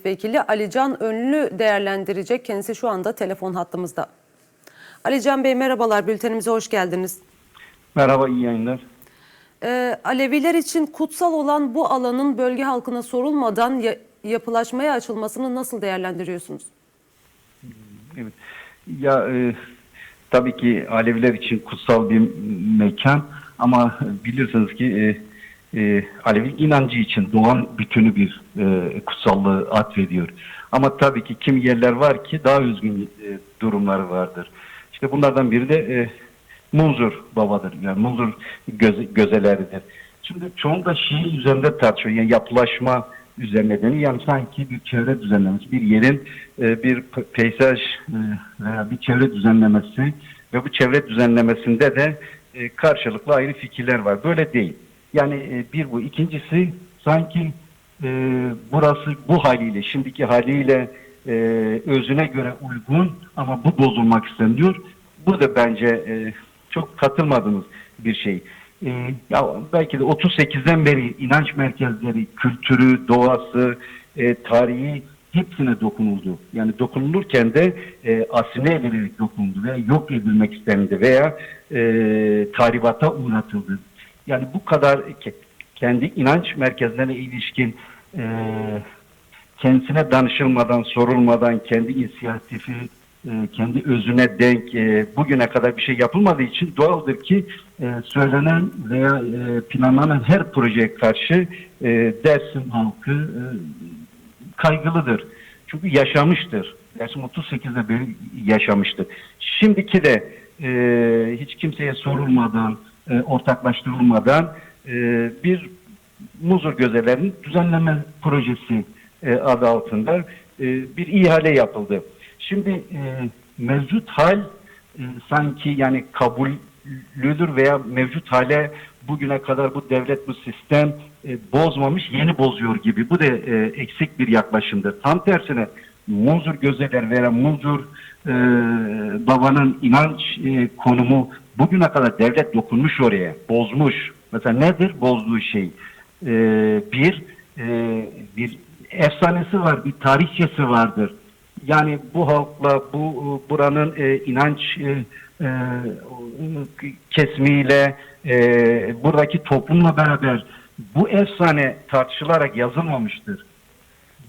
Milletvekili Alican Önlü değerlendirecek. Kendisi şu anda telefon hattımızda. Alican Bey merhabalar, bültenimize hoş geldiniz. Merhaba, iyi yayınlar. Ee, Aleviler için kutsal olan bu alanın bölge halkına sorulmadan ya- yapılaşmaya açılmasını nasıl değerlendiriyorsunuz? Evet. Ya e, tabii ki Aleviler için kutsal bir mekan ama bilirsiniz ki e, e, Alevi inancı için doğan bütünü bir e, kutsallığı atfediyor. Ama tabii ki kim yerler var ki daha üzgün e, durumları vardır. İşte bunlardan biri de e, Munzur babadır. Yani Munzur göze, gözeleridir. Şimdi çoğunda şiir üzerinde tartışıyor. Yani yapılaşma üzerine deniyor. Yani sanki bir çevre düzenlemesi, bir yerin e, bir pe- peyzaj e, veya bir çevre düzenlemesi ve bu çevre düzenlemesinde de e, karşılıklı ayrı fikirler var. Böyle değil. Yani e, bir bu. İkincisi sanki e, burası bu haliyle, şimdiki haliyle e, özüne göre uygun ama bu bozulmak isteniyor. Bu da bence e, çok katılmadığımız bir şey. E, ya belki de 38'den beri inanç merkezleri, kültürü, doğası, e, tarihi hepsine dokunuldu. Yani dokunulurken de e, asine edilerek dokunuldu veya yok edilmek istendi veya e, tahribata uğratıldı. Yani bu kadar ke- kendi inanç merkezlerine ilişkin e, kendisine danışılmadan, sorulmadan, kendi inisiyatifi, e, kendi özüne denk e, bugüne kadar bir şey yapılmadığı için doğaldır ki e, söylenen veya e, planlanan her projeye karşı e, Dersim halkı e, kaygılıdır. Çünkü yaşamıştır. Dersim 38'de beri yaşamıştır. Şimdiki de e, hiç kimseye sorulmadan, e, ortaklaştırılmadan e, bir Muzur Gözelerinin düzenleme projesi e, adı altında e, bir ihale yapıldı. Şimdi e, mevcut hal e, sanki yani kabullüdür veya mevcut hale bugüne kadar bu devlet bu sistem e, bozmamış yeni bozuyor gibi. Bu da e, eksik bir yaklaşımdır. Tam tersine Muzur Gözeler veya Muzur e, babanın inanç e, konumu bugüne kadar devlet dokunmuş oraya, bozmuş. Mesela nedir bozduğu şey? E, bir e, bir efsanesi var, bir tarihçesi vardır. Yani bu halkla bu buranın e, inanç e, e, kesimiyle e, buradaki toplumla beraber bu efsane tartışılarak yazılmamıştır.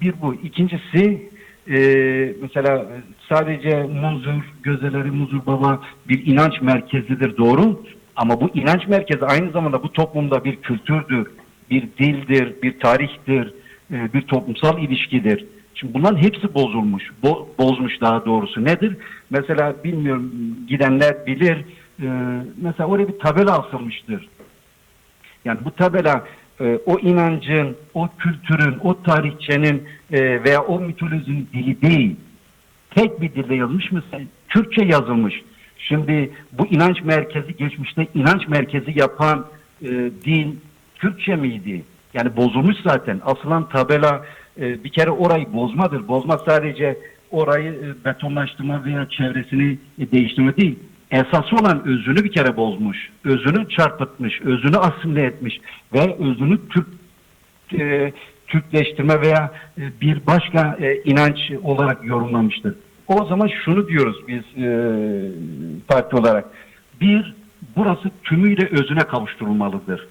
Bir bu. İkincisi e, mesela sadece Muzur, Gözeleri Muzur Baba bir inanç merkezidir doğru. Ama bu inanç merkezi aynı zamanda bu toplumda bir kültürdür, bir dildir, bir tarihtir, e, bir toplumsal ilişkidir. Şimdi bunların hepsi bozulmuş, bo- bozmuş daha doğrusu. Nedir? Mesela bilmiyorum gidenler bilir. e, mesela oraya bir tabela asılmıştır. Yani bu tabela e, o inancın, o kültürün, o tarihçenin e, veya o mitolojinin dili değil. Tek bir dilde yazılmış mı? Türkçe yazılmış. Şimdi bu inanç merkezi geçmişte inanç merkezi yapan e, dil Türkçe miydi? Yani bozulmuş zaten. Asılan tabela e, bir kere orayı bozmadır. Bozma sadece orayı e, betonlaştırma veya çevresini e, değiştirme değil. Esası olan özünü bir kere bozmuş. Özünü çarpıtmış, özünü asimile etmiş ve özünü Türk e, Türkleştirme veya e, bir başka e, inanç olarak yorumlamıştır. O zaman şunu diyoruz biz e, parti olarak. Bir, burası tümüyle özüne kavuşturulmalıdır.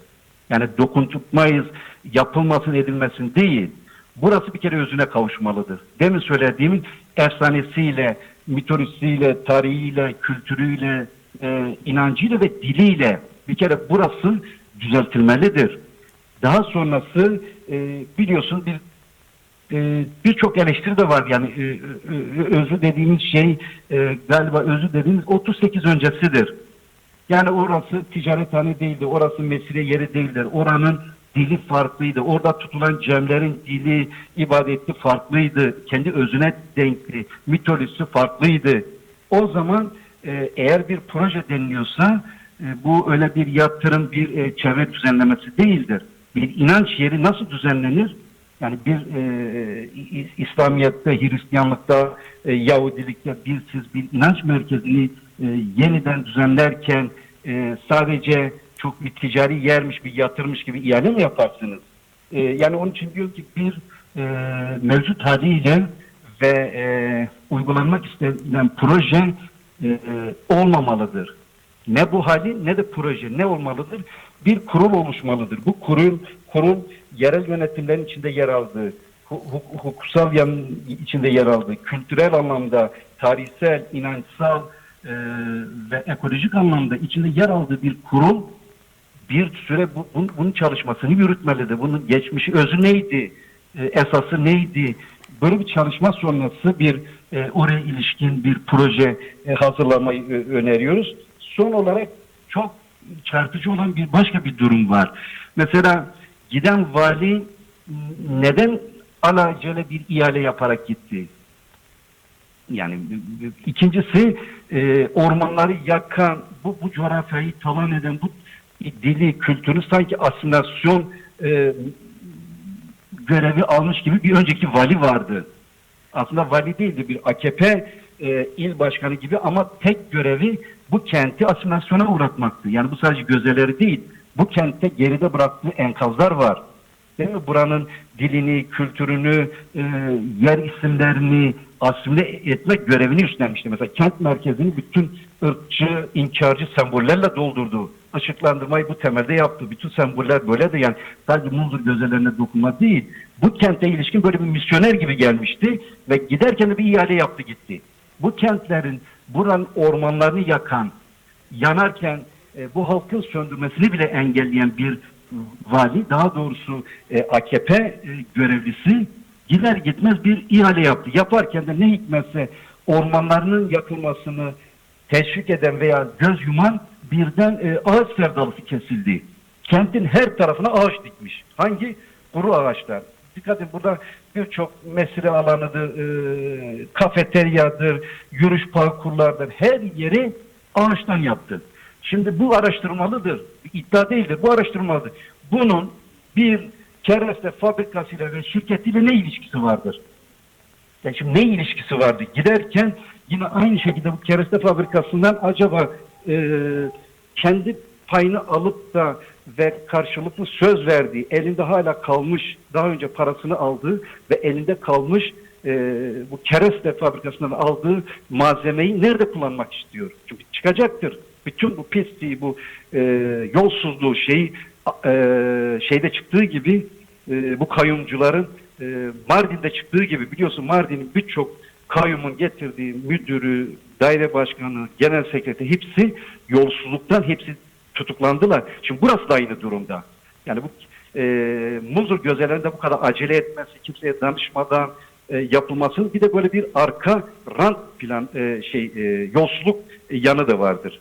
Yani dokunturmayız, yapılmasın edilmesin değil. Burası bir kere özüne kavuşmalıdır. Demin söylediğimin efsanesiyle, mitolojisiyle, tarihiyle, kültürüyle, e, inancıyla ve diliyle bir kere burası düzeltilmelidir. Daha sonrası e, biliyorsun bir e, birçok eleştiri de var yani e, e, özü dediğimiz şey e, galiba özü dediğimiz 38 öncesidir. Yani orası ticarethane değildi, orası mesire yeri değildir. Oranın dili farklıydı. Orada tutulan cemlerin dili, ibadeti farklıydı. Kendi özüne denkli, mitolojisi farklıydı. O zaman e, eğer bir proje deniliyorsa e, bu öyle bir yatırım, bir e, çevre düzenlemesi değildir. Bir inanç yeri nasıl düzenlenir? Yani bir e, İslamiyet'te, Hristiyanlıkta, e, Yahudilikte bir siz bir inanç merkezini e, yeniden düzenlerken e, sadece çok bir ticari yermiş, bir yatırmış gibi ihale mi yaparsınız? E, yani onun için diyor ki bir e, mevcut haliyle ve e, uygulanmak istenilen proje e, olmamalıdır. Ne bu hali ne de proje ne olmalıdır? Bir kurul oluşmalıdır. Bu kurul, kurul yerel yönetimlerin içinde yer aldığı, hu- hu- hukuksal yan içinde yer aldığı, kültürel anlamda, tarihsel, inançsal e, ve ekolojik anlamda içinde yer aldığı bir kurul bir süre bu, bunun, bunun çalışmasını yürütmelidir. Bunun geçmişi, özü neydi? E, esası neydi? Böyle bir çalışma sonrası bir e, oraya ilişkin bir proje e, hazırlamayı e, öneriyoruz. Son olarak çok çarpıcı olan bir başka bir durum var. Mesela giden vali neden alacele bir ihale yaparak gitti? Yani ikincisi e, ormanları yakan, bu, bu coğrafyayı talan eden, bu dili, kültürü sanki asimilasyon e, görevi almış gibi bir önceki vali vardı. Aslında vali değildi bir AKP e, il başkanı gibi ama tek görevi bu kenti asimilasyona uğratmaktı. Yani bu sadece gözeleri değil. Bu kentte geride bıraktığı enkazlar var. Değil mi? Buranın dilini, kültürünü, e, yer isimlerini asimile etmek görevini üstlenmişti. Mesela kent merkezini bütün ırkçı, inkarcı sembollerle doldurdu. Işıklandırmayı bu temelde yaptı. Bütün semboller böyle de yani sadece Munzur gözelerine dokunma değil. Bu kente ilişkin böyle bir misyoner gibi gelmişti ve giderken de bir ihale yaptı gitti. Bu kentlerin buranın ormanlarını yakan, yanarken e, bu halkın söndürmesini bile engelleyen bir vali, daha doğrusu e, AKP e, görevlisi gider gitmez bir ihale yaptı. Yaparken de ne hikmetse ormanlarının yakılmasını teşvik eden veya göz yuman birden e, ağaç sevdalısı kesildi. Kentin her tarafına ağaç dikmiş. Hangi? Kuru ağaçlar. Dikkat edin burada birçok mesire alanıdır, e, kafeteryadır, yürüyüş parkurlardır. Her yeri ağaçtan yaptı. Şimdi bu araştırmalıdır. İddia değildir. Bu araştırmalıdır. Bunun bir kereste fabrikasıyla ve şirketiyle ne ilişkisi vardır? Yani şimdi ne ilişkisi vardı? Giderken yine aynı şekilde bu kereste fabrikasından acaba e, kendi payını alıp da ve karşılıklı söz verdiği, elinde hala kalmış, daha önce parasını aldığı ve elinde kalmış e, bu kereste fabrikasından aldığı malzemeyi nerede kullanmak istiyor? Çünkü çıkacaktır. Bütün bu pisliği, bu e, yolsuzluğu şeyi e, şeyde çıktığı gibi e, bu kayyumcuların e, Mardin'de çıktığı gibi biliyorsun Mardin'in birçok kayyumun getirdiği müdürü, daire başkanı, genel sekreteri hepsi yolsuzluktan hepsi tutuklandılar. Şimdi burası da aynı durumda. Yani bu e, Muzur gözelerinde bu kadar acele etmesi, kimseye danışmadan e, yapılması bir de böyle bir arka rant plan e, şey e, yolsuzluk yanı da vardır.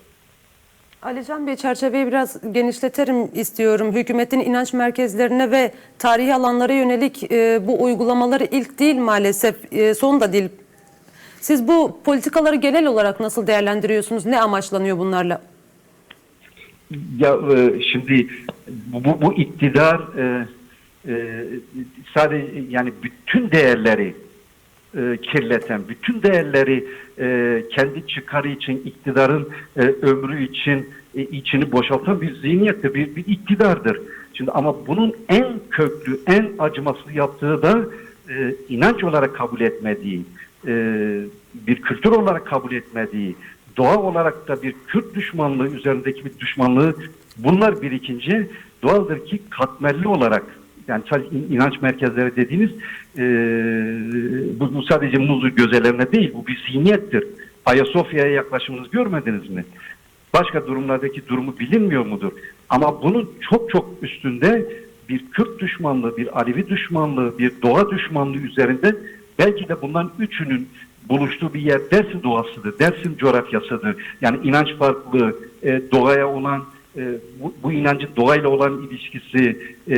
Alican Bey çerçeveyi biraz genişleterim istiyorum. Hükümetin inanç merkezlerine ve tarihi alanlara yönelik e, bu uygulamaları ilk değil maalesef e, son da değil. Siz bu politikaları genel olarak nasıl değerlendiriyorsunuz? Ne amaçlanıyor bunlarla? Ya e, şimdi bu, bu iktidar e, e, sadece yani bütün değerleri e, kirleten, bütün değerleri e, kendi çıkarı için, iktidarın e, ömrü için e, içini boşaltan bir zihniyettir, bir, bir iktidardır. Şimdi ama bunun en köklü, en acımasız yaptığı da e, inanç olarak kabul etmediği, e, bir kültür olarak kabul etmediği, doğa olarak da bir Kürt düşmanlığı üzerindeki bir düşmanlığı bunlar birikince doğaldır ki katmerli olarak yani sadece in- inanç merkezleri dediğiniz e, bu, bu sadece muzlu gözelerine değil bu bir zihniyettir. Ayasofya'ya yaklaşımınızı görmediniz mi? Başka durumlardaki durumu bilinmiyor mudur? Ama bunun çok çok üstünde bir Kürt düşmanlığı, bir Alevi düşmanlığı, bir doğa düşmanlığı üzerinde belki de bundan üçünün buluştuğu bir yer Dersim doğasıdır, Dersim coğrafyasıdır. Yani inanç farklılığı, e, doğaya olan, e, bu, bu inancın doğayla olan ilişkisi, e,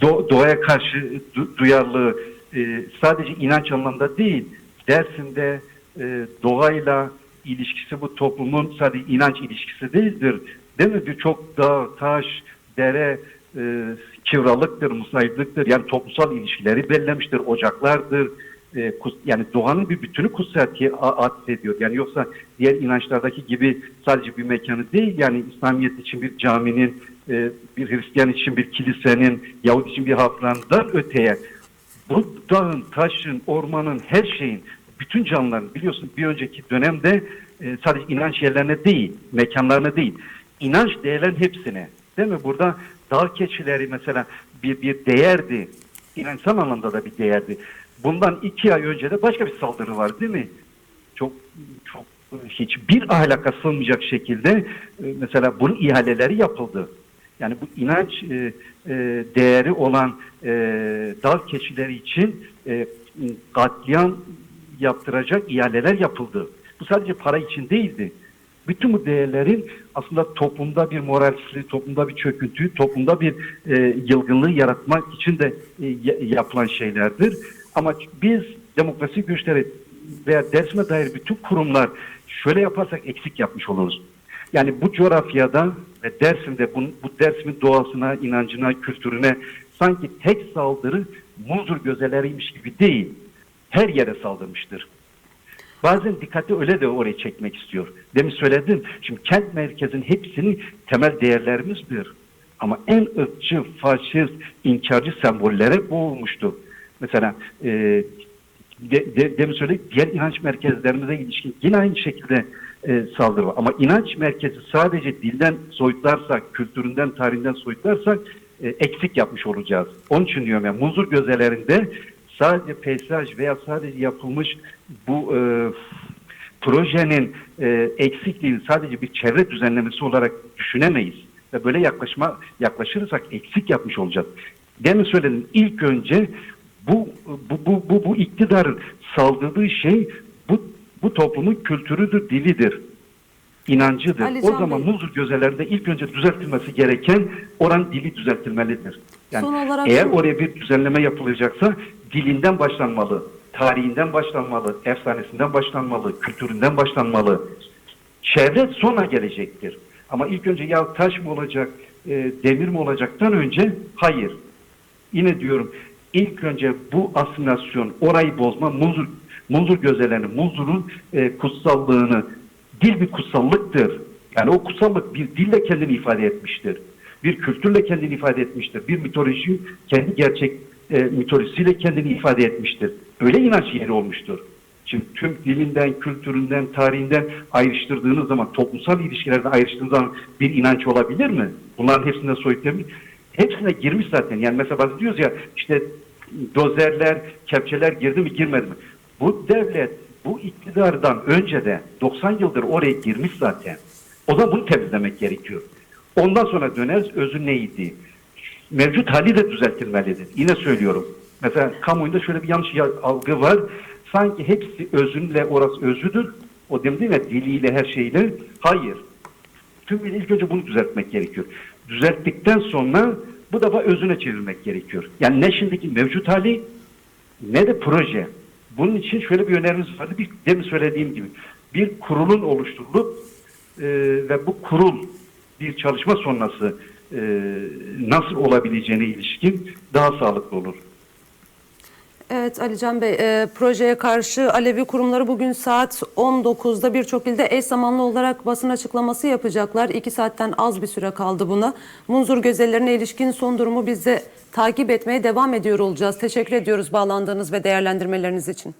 do- doğaya karşı du- duyarlı, e, sadece inanç anlamında değil, Dersim'de e, doğayla ilişkisi bu toplumun sadece inanç ilişkisi değildir. Değil mi? Birçok dağ, taş, dere, e, kivralıktır, musayipliktir. Yani toplumsal ilişkileri bellemiştir, ocaklardır. E, kus- yani doğanın bir bütünü kutsiyetiye atfediyor. Yani yoksa diğer inançlardaki gibi sadece bir mekanı değil, yani İslamiyet için bir caminin, e, bir Hristiyan için bir kilisenin, Yahudi için bir hafızandan öteye bu dağın, taşın, ormanın, her şeyin, bütün canlıların biliyorsun bir önceki dönemde e, sadece inanç yerlerine değil, mekanlarına değil, inanç değerlerin hepsine. Değil mi? Burada dağ keçileri mesela bir, bir değerdi. İnançsal anlamda da bir değerdi. Bundan iki ay önce de başka bir saldırı var değil mi? Çok çok hiçbir ahlaka sığmayacak şekilde e, mesela bunun ihaleleri yapıldı. Yani bu inanç e, e, değeri olan e, dağ keçileri için e, katliam yaptıracak ihaleler yapıldı. Bu sadece para için değildi. Bütün bu değerlerin aslında toplumda bir moralsizliği, toplumda bir çöküntüyü, toplumda bir e, yılgınlığı yaratmak için de e, ya- yapılan şeylerdir. Ama biz demokrasi güçleri veya Dersim'e dair bütün kurumlar şöyle yaparsak eksik yapmış oluruz. Yani bu coğrafyada ve Dersim'de bu, bu Dersim'in doğasına, inancına, kültürüne sanki tek saldırı muzur gözeleriymiş gibi değil. Her yere saldırmıştır. Bazen dikkati öyle de oraya çekmek istiyor. Demin söyledim. Şimdi kent merkezin hepsinin temel değerlerimizdir. Ama en ırkçı, faşist, inkarcı sembollere boğulmuştu. Mesela e, de, de, demin söyledik diğer inanç merkezlerimize ilişkin yine aynı şekilde e, saldırı var. Ama inanç merkezi sadece dilden soyutlarsak, kültüründen, tarihinden soyutlarsak e, eksik yapmış olacağız. Onun için diyorum yani muzur gözelerinde sadece peyzaj veya sadece yapılmış bu e, projenin e, eksikliğini sadece bir çevre düzenlemesi olarak düşünemeyiz. Ve böyle yaklaşma yaklaşırsak eksik yapmış olacağız. Demin söyledim ilk önce bu bu bu bu, bu iktidarın saldırdığı şey bu bu toplumun kültürüdür, dilidir, inancıdır. Ali o Can zaman Bey. muzur gözelerinde ilk önce düzeltilmesi gereken oran dili düzeltilmelidir. Yani Son olarak eğer oraya bir düzenleme yapılacaksa dilinden başlanmalı, tarihinden başlanmalı, efsanesinden başlanmalı, kültüründen başlanmalı. Çevre sonra gelecektir. Ama ilk önce ya taş mı olacak, e, demir mi olacaktan önce hayır. Yine diyorum ilk önce bu asimilasyon, orayı bozma, muzur, muzur gözelerini, muzurun e, kutsallığını, dil bir kutsallıktır. Yani o kutsallık bir dille kendini ifade etmiştir. Bir kültürle kendini ifade etmiştir. Bir mitoloji kendi gerçek e, mitolojisiyle kendini ifade etmiştir. Öyle inanç yeri olmuştur. Şimdi tüm dilinden, kültüründen, tarihinden ayrıştırdığınız zaman, toplumsal ilişkilerden ayrıştığınız zaman bir inanç olabilir mi? Bunların hepsinde soyutlayabilir Hepsine girmiş zaten. Yani mesela bazı diyoruz ya işte dozerler, kepçeler girdi mi girmedi mi? Bu devlet bu iktidardan önce de 90 yıldır oraya girmiş zaten. O zaman bunu temizlemek gerekiyor. Ondan sonra döneriz özü neydi? Mevcut hali de düzeltilmelidir. Yine söylüyorum. Mesela kamuoyunda şöyle bir yanlış ya- algı var. Sanki hepsi özünle orası özüdür. O dedim değil mi? Diliyle her şeyle. Hayır. Tüm ilk önce bunu düzeltmek gerekiyor. Düzelttikten sonra bu defa özüne çevirmek gerekiyor. Yani ne şimdiki mevcut hali ne de proje. Bunun için şöyle bir önerimiz vardı. Bir, demin söylediğim gibi bir kurulun oluşturulup e, ve bu kurul bir çalışma sonrası e, nasıl olabileceğine ilişkin daha sağlıklı olur. Evet Alican Bey, e, projeye karşı Alevi kurumları bugün saat 19'da birçok ilde eş zamanlı olarak basın açıklaması yapacaklar. 2 saatten az bir süre kaldı buna. Munzur gözellerine ilişkin son durumu biz de takip etmeye devam ediyor olacağız. Teşekkür ediyoruz bağlandığınız ve değerlendirmeleriniz için.